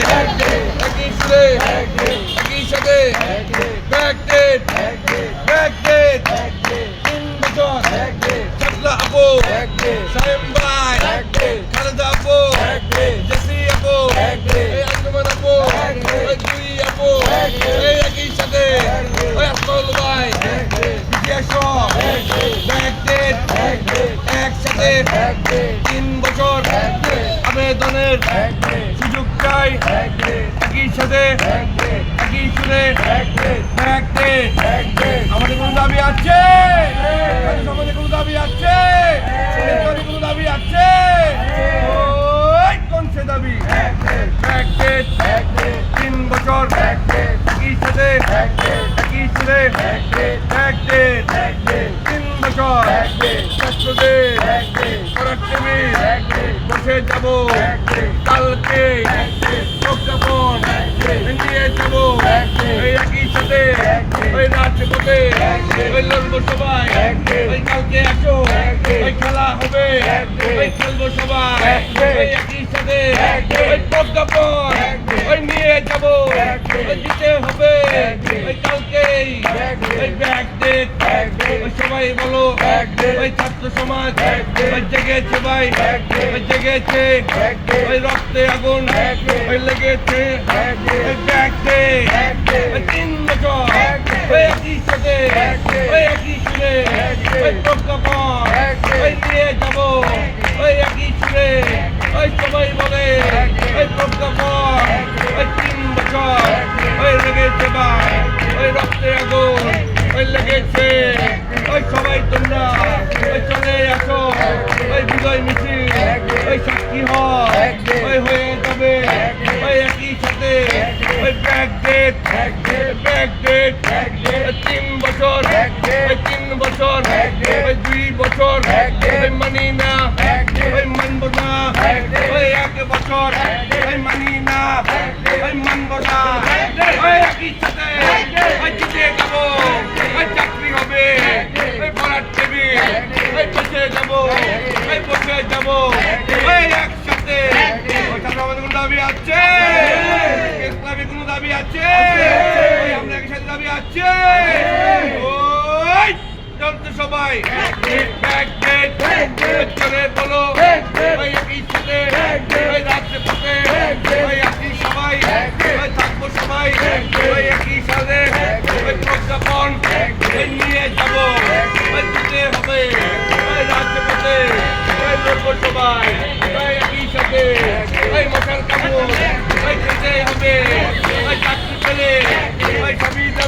একই সুরে একই সাথে ব্যাকডেট ব্যাকডেট তিন বছর চাকলা আপু সাহেব ভাই খালেদা আপু জেসি আপু এই আঞ্জুমান আপু দুই আপু একই সাথে আফল ভাই বিজয় ব্যাকডেট একসাথে তিন বছর আবেদনের সুযোগ চাই একই সাথে একই ব্যাকডেট আমাদের কোনো দাবি আছে আমাদের কোনো আছে দাবি আছে কোন সে দাবি তিন বছর একই সাথে একই ব্যাকডেট তিন বছর ছাত্রদের করার টেবিল বসে যাব। কালকে প্রজ্ঞাপন নিয়ে যাব ওই একই সাথে ওই রাজপথে ওই লড়বো সবাই। ওই কালকে আসো ওই খেলা হবে। ওই খেলব সবাই। ওই একই সাথে ওই প্রজ্ঞাপন ওই নিয়ে যাব দিতে হবে ওই কালকেই ওই ব্যাগ ডেট ওই সবাই বলো ওই ছাত্র সমাজ ওই জেগেছে ভাই ওই জেগেছে ওই রক্তে আগুন ওই লেগেছে ওই ব্যাগ ডেট ওই তিন বছর ওই একই সাথে ওই বিজয় মিছিল। ওই সাক্ষী হয়। ওই হয়ে যাবে। ওই একই সাথে। ওই ব্যাক ডেট। Back date. তিন বছর। ওই তিন বছর। ওই দুই বছর। ওই মানি না। ওই মানব না। ওই এক বছর। ওই মানি না। ওই মানব না। ওই একই সাথে। আছে ইসলামী কোনো দাবি আছে আমরা একসাথে দাবি আছে ওই চলতে সবাই চলে বলো ওই একই সাথে ওই রাত্রে পথে ওই একই সবাই ওই থাকব সবাই একই সাথে ওই প্রজ্ঞাপন নিয়ে যাব ওই দিতে হবে ওই রাত্রে পথে ওই লড়বো সবাই ওই একই সাথে ওই মশার কামড়